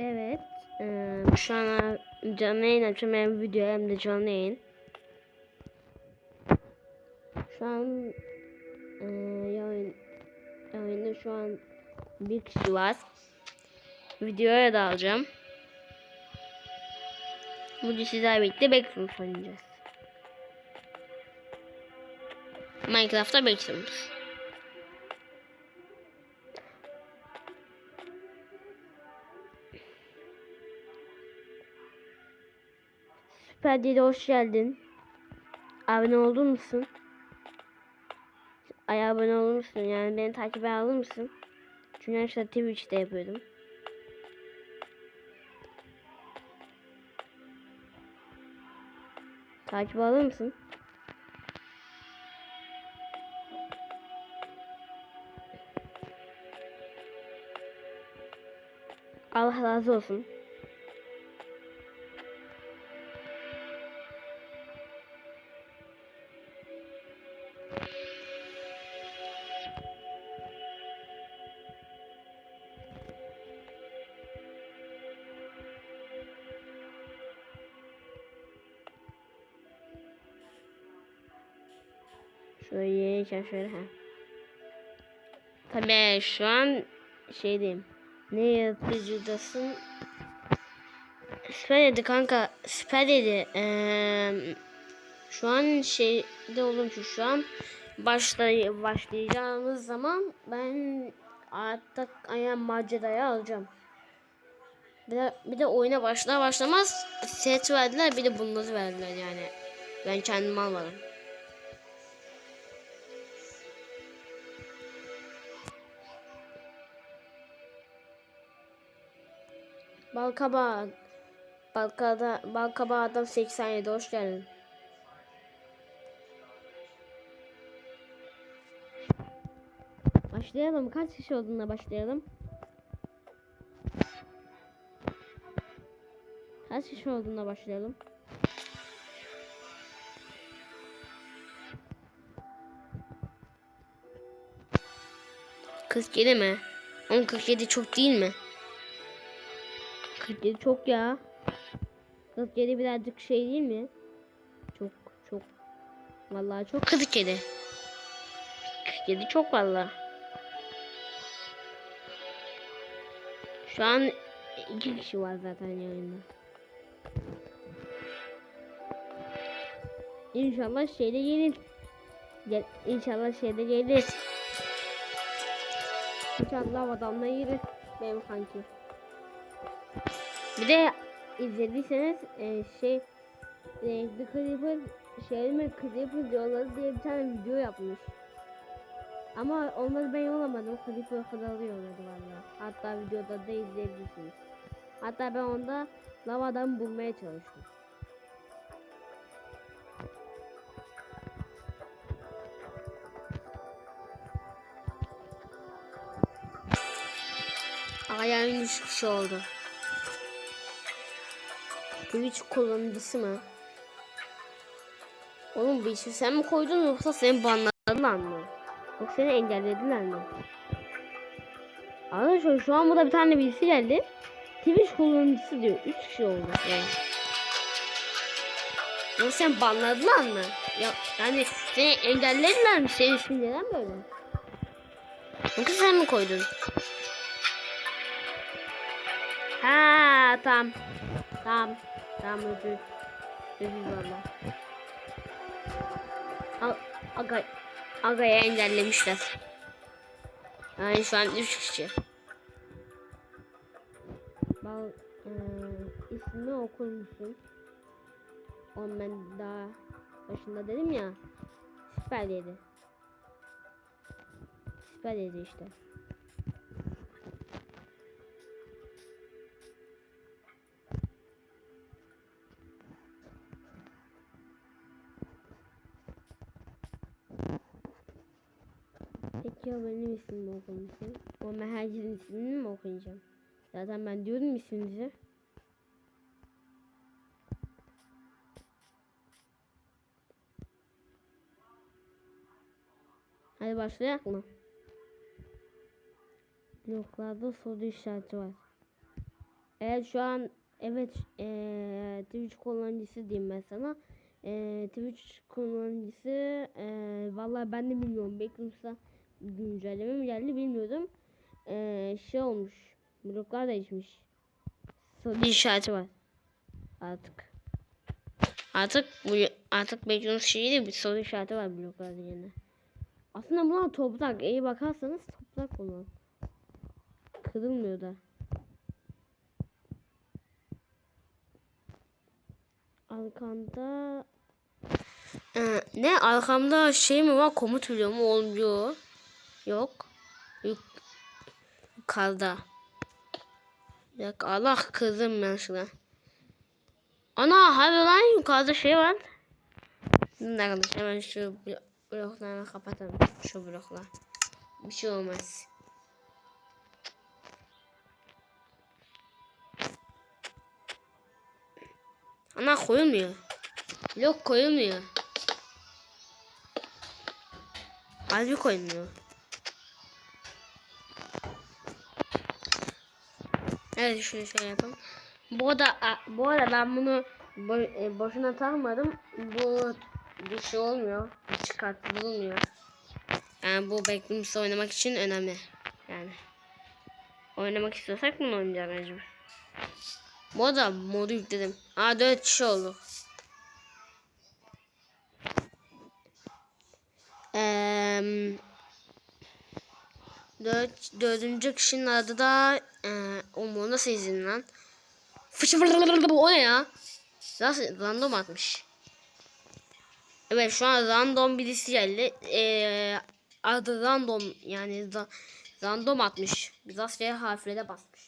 Evet. Ee, şu an canlı yayın açıyorum hem video hem de canlı yayın. Şu an e, yayın, yayında şu an bir kişi var. Videoya da alacağım. Bugün sizlerle birlikte Backrooms oynayacağız. Minecraft'ta Backrooms. Süper Dede hoş geldin. Abone oldun musun? Ay abone olur musun? Yani beni takip alır mısın? Çünkü işte Twitch'te yapıyordum. Takip alır mısın? Allah razı olsun. Şöyle şöyle ha. Tabii şu an şey diyeyim. Ne yazıcıdasın? Süper dedi kanka. Süper dedi. Ee, şu an şeyde oldum ki şu an başlay başlayacağımız zaman ben artık ayağım maceraya alacağım. Bir de, bir de oyuna başlar başlamaz set verdiler bir de bunları verdiler yani. Ben kendim almadım. Balkaba Balkada Balkaba adam 87 hoş geldin. Başlayalım. Kaç kişi olduğunda başlayalım? Kaç kişi olduğunda başlayalım? Kız yedi mi? 10 47 çok değil mi? 47 çok ya. 47 birazcık şey değil mi? Çok çok. Vallahi çok 47. 47 çok vallahi. Şu an iki kişi var zaten yayında. İnşallah şeyde gelir. Gel, inşallah şeyde gelir. İnşallah adamla gelir. Benim kanki. Bir de izlediyseniz e, şey The Creeper şey mi Creeper diyorlar diye bir tane video yapmış. Ama onları ben yollamadım. Creeper kralı yolladı valla. Hatta videoda da izleyebilirsiniz. Hatta ben onda lavadan bulmaya çalıştım. Ayağım 3 kişi oldu. Twitch kullanıcısı mı? Oğlum bu işi sen mi koydun yoksa seni banladılar mı? Yoksa seni engellediler mi? Arkadaşlar şu an burada bir tane birisi geldi. Twitch kullanıcısı diyor. 3 kişi oldu. Yani. Yoksa sen banladılar mı? Ya, yani seni engellediler mi? Senin ismin neden böyle? Yoksa sen mi koydun? Ha tamam. Tamam. Tamam özür. Özür valla. Al, aga, aga'ya engellemişler. Yani şu an 3 kişi. Bal, e, ismini okur musun? Onu ben daha başında dedim ya. Süper dedi. Süper dedi işte. Ya benim ismimi okuyacaksın? O herkesin ismini mi okuyacağım? Zaten ben diyorum isminizi. Hadi başlayak mı? Bloklarda soru işareti var. Evet şu an evet eee Twitch kullanıcısı diyeyim sana. Eee Twitch kullanıcısı eee vallahi ben de bilmiyorum. Backrooms'ta güncelleme mi geldi bilmiyordum. Eee şey olmuş. Bloklar değişmiş. Soru işareti var. Artık. Artık bu artık Backrooms şeyi de bir soru işareti var bloklarda yine. Aslında bunlar toprak. İyi bakarsanız toprak olan. Kırılmıyor da. Arkanda Ee, ne arkamda şey mi var komut biliyor mu olmuyor. Yok. Yuk yukarıda. Dakika Allah kızım ben şuna. Ana hadi lan yukarıda şey var. Şimdi arkadaşlar hemen şu blo- bloklarını kapatalım. Şu bloklar. Bir şey olmaz. Ana koyulmuyor. Blok koyulmuyor. Harbi koyulmuyor. Evet şöyle şöyle yapalım. Bu arada a- bu arada ben bunu e, boşuna takmadım. Bu bir şey olmuyor. Çıkartılmıyor. Yani bu Backrooms oynamak için önemli. Yani oynamak istiyorsak bunu oynayacağız mecbur. Bu arada modu yükledim. Aa 4 kişi olduk. Eee dört, dördüncü kişinin adı da eee o nasıl izin lan? Fıçı o ne ya? Nasıl random atmış. Evet şu an random birisi geldi. Eee adı random yani da, random atmış. Biraz şey harflere basmış.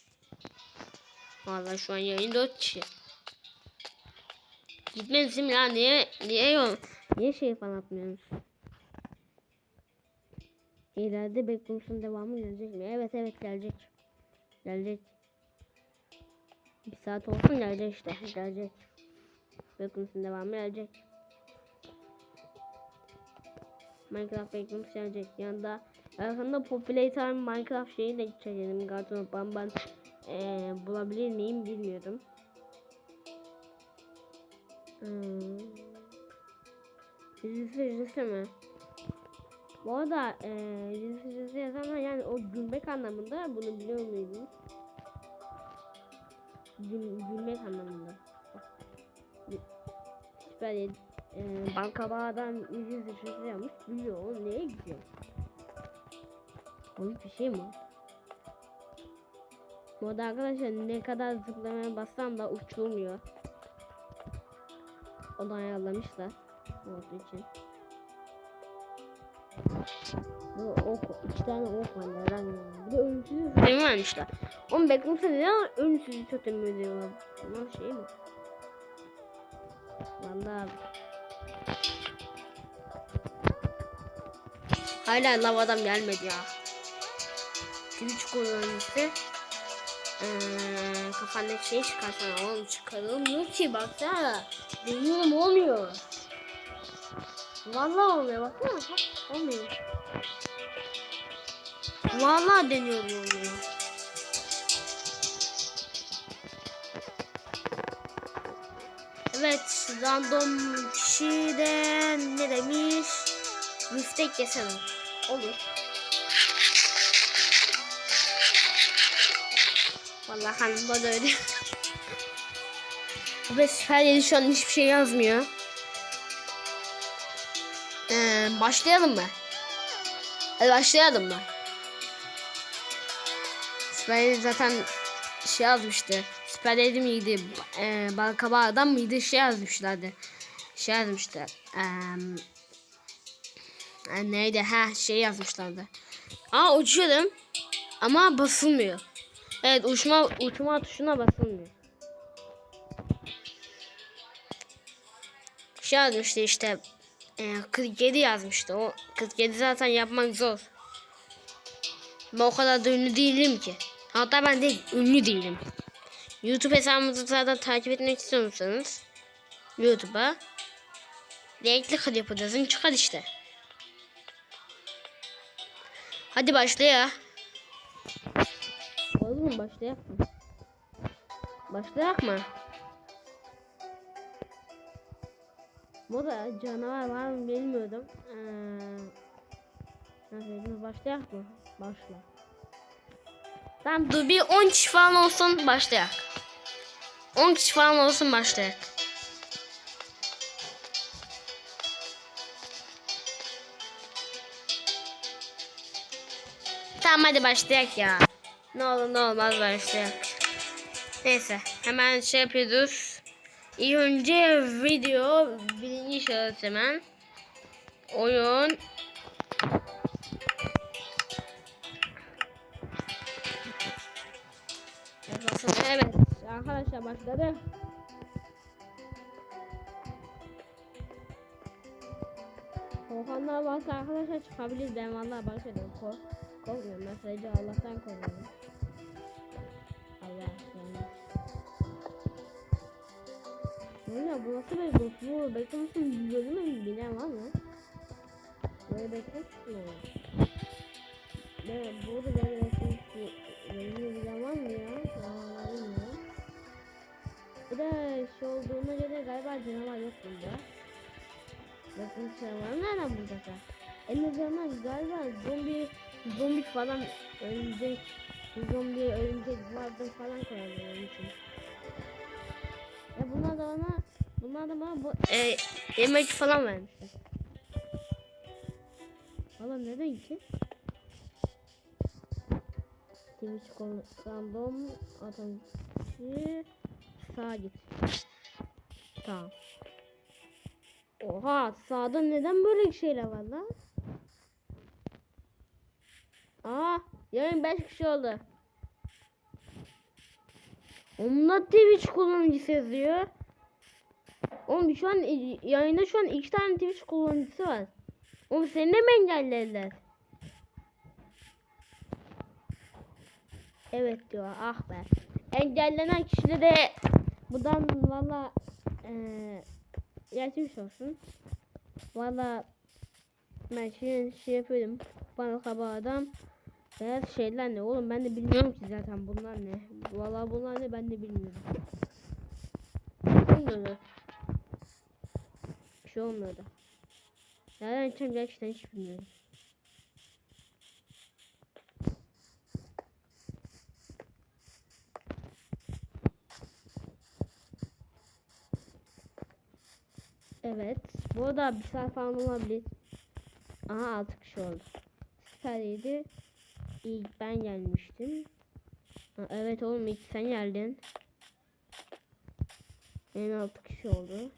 Vallahi şu an yayın 4 kişi. Gitmezsin ya niye niye yok? Niye şey falan atmıyorsunuz? İleride Backrooms'un devamı gelecek mi? Evet evet gelecek. Gelecek. Bir saat olsun gelecek işte. Gelecek. Backrooms'un devamı gelecek. Minecraft Backrooms gelecek. Yanında arkasında Populator Minecraft şeyi de çekelim. Garton Bamban ee, bulabilir miyim bilmiyorum. Hmm. Yüzü yüzü mi? Bu arada e, yüzü yüzü yazanlar yani o gülmek anlamında bunu biliyor muydunuz? Gül, gülmek anlamında. Süper e, bankabadan yüzü yüzü yapmış. Gülüyor oğlum neye gidiyor? Komik bir şey mi? o? Bu arada arkadaşlar ne kadar zıplamaya bassam da uçulmuyor. O da ayarlamışlar. Mod için. Bu ok, iki tane ok var neden ya? Bir de ölümsüzlük totemi vermişler. Oğlum Backrooms'a neden ölümsüzlük totemi veriyorlar? Bunlar şey mi? Valla Hala lav adam gelmedi ya. Twitch kullanıcısı ee, kafandaki şeyi çıkarsana oğlum çıkarılmıyor ki baksana. Deniyorum olmuyor. Vallahi olmuyor baksana. Ha, olmuyor. Vallahi deniyorum olmuyor. Evet random kişi de ne demiş? Müftek yesene. Olur. Vallahi hanım bana öyle. Ve Süper şu an hiçbir şey yazmıyor. Başlayalım mı? Hadi başlayalım mı? Süper zaten şey yazmıştı. Lady miydi? Ee, Balkaba adam mıydı? Şey yazmışlardı. Şey yazmıştı. E, neydi? Ha şey yazmışlardı. Aa uçuyorum. Ama basılmıyor. Evet uçma uçma tuşuna basılmıyor. Şey yazmıştı işte. E, 47 yazmıştı. O 47 zaten yapmak zor. Ben o kadar da ünlü değilim ki. Hatta ben de ünlü değilim. YouTube hesabımızı zaten takip etmek istiyorsanız YouTube'a renkli kod yapacağız. Çıkar işte. Hadi başlaya. Olur mu başlayalım? Başlayak mı? Bu da canavar var mı bilmiyordum. Ee, nasıl başlayak mı? Başla. Tamam dur bir 10 kişi falan olsun başlayak. 10 kişi falan olsun başlayak. Tamam hadi başlayak ya. Ne olur ne olmaz başlayak. Neyse hemen şey yapıyoruz. İlk önce video birinci şahıs hemen. Oyun. Evet arkadaşlar başladı. Korkanlar varsa arkadaşlar çıkabilir. Ben vallahi başladım. Kork korkmuyorum. Ben sadece Allah'tan korkuyorum. Allah yani. Öyle bu nasıl bir bot bu? Beklemişsin gözüme bilen var mı? Böyle beklemişsin mi? Evet burada beklemişsin gözüme bilen var mı ya? Aa, bilmiyorum. Bir de şey olduğuna göre galiba canavar yok burada. Bakın canavar nereden bulacaklar? En azından galiba zombi zombi falan örümcek zombi örümcek vardı falan koyarlar onun için. Ya bunlar da bana bunlar da bana bu e, yemek falan vermişler. Valla neden ki? Twitch random atıcı sağa git. Tamam. Oha sağda neden böyle şeyler var lan? Aa yarın 5 kişi oldu. Onlar Twitch kullanıcısı yazıyor. Oğlum şu an yayında şu an iki tane Twitch kullanıcısı var. Oğlum seni de mi engellediler? Evet diyor ah be. Engellenen kişilere buradan valla eee geçmiş olsun. Valla ben şey, şey yapıyordum. Bana kaba adam. Beyaz şeyler ne oğlum ben de bilmiyorum ki zaten bunlar ne. Valla bunlar ne ben de bilmiyorum. Bilmiyorum. Bir şey olmadı. Nereden açacağım gerçekten hiç bilmiyorum. Evet. Bu da bir saat falan olabilir. Aha 6 kişi oldu. Süperiydi. İlk ben gelmiştim. Ha, evet oğlum ilk sen geldin. En 6 kişi oldu.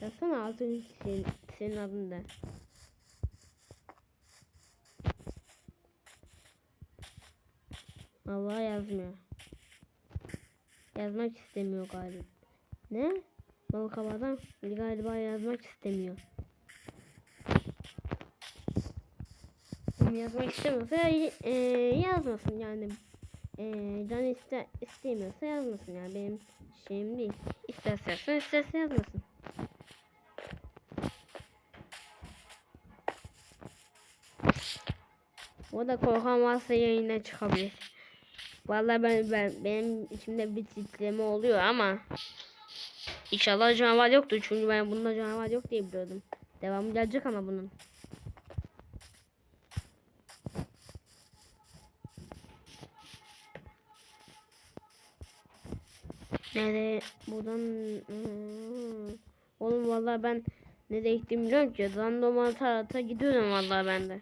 Yazsana 6. Senin, senin adın da. Allah yazmıyor. Yazmak istemiyor galiba. Ne? Balık havadan galiba yazmak istemiyor. Yazmak istemiyorsa e, yazmasın yani. E, can iste, istemiyorsa yazmasın yani benim şeyim değil. İsterse yazsın isterse yazmasın. O da korkan varsa yayına çıkabilir. Vallahi ben, ben benim içimde bir titreme oluyor ama İnşallah canavar yoktur çünkü ben bunda canavar yok diye biliyordum. Devamı gelecek ama bunun. Nereye buradan hmm. Oğlum vallahi ben nereye gittim bilmiyorum ki. Random tarata gidiyorum vallahi ben de.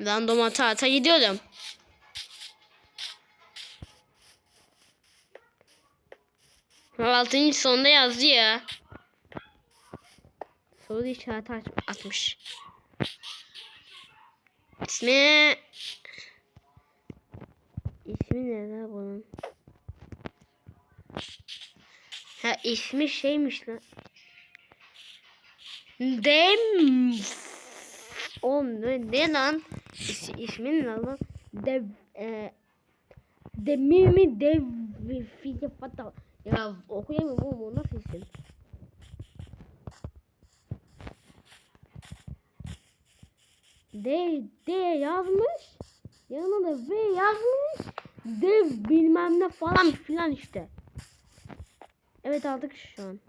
Random tarata gidiyorum. Altıncı sonunda yazdı ya. Soru işareti atmış. İsmi İsmi ne la bunun? Ha ismi şeymiş lan. Dem Oğlum ne, lan? İs, ismin ne lan? Dev e, Demir dev fize fata ya okuyamıyorum oğlum o nasıl isim? D, D yazmış. Yanına da V yazmış. Dev bilmem ne falan filan işte. Evet aldık şu an.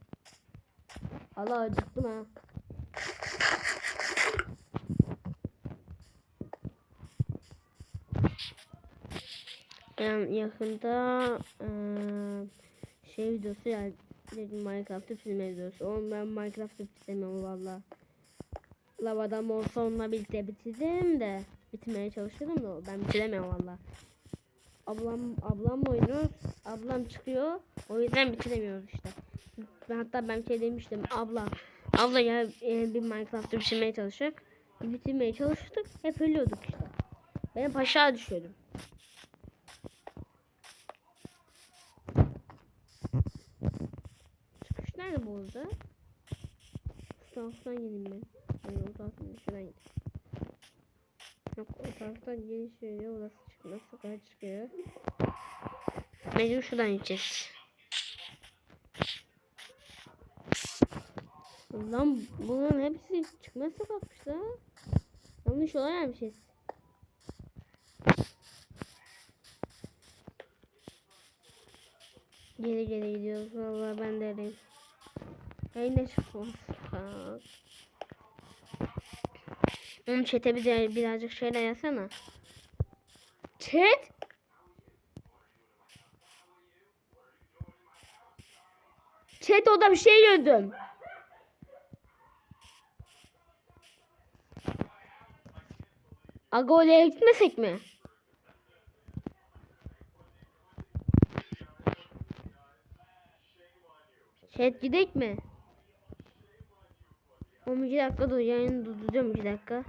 Allah acıktım ha. Ben yakında eee, şey videosu yani dedim Minecraft'ı bitirme videosu. Oğlum ben Minecraft'ı bitiremiyorum valla. Lavadan olsa onunla birlikte bitirdim de bitirmeye çalışıyordum da ben bitiremiyorum valla. Ablam ablam oynuyor. Ablam çıkıyor. O yüzden bitiremiyoruz işte. Ben hatta ben şey demiştim. Abla abla ya e, bir Minecraft'ı bitirmeye çalıştık. Bitirmeye çalıştık. Hep ölüyorduk işte. Ben hep aşağı düşüyordum. Çıkış nerede bu arada? Şu taraftan geleyim ben. Hayır o şuradan gideyim. Yok o taraftan geliş veriyor. Orası çıkmaz. Sokağa çıkıyor. Mecbur şuradan gideceğiz. Lan bunların hepsi çıkmaz sokakmış la. Yanlış yola gelmişiz. Geri geri gidiyoruz. Vallahi ben de öyleyim. Yine çıkmaz. sokak. Onun chat'e bir de birazcık şeyler yazsana. Chat? Chat o da bir şey gördüm. Aga oraya gitmesek mi? Chat gidek mi? 12 dakika dur yayını durduracağım 2 dakika.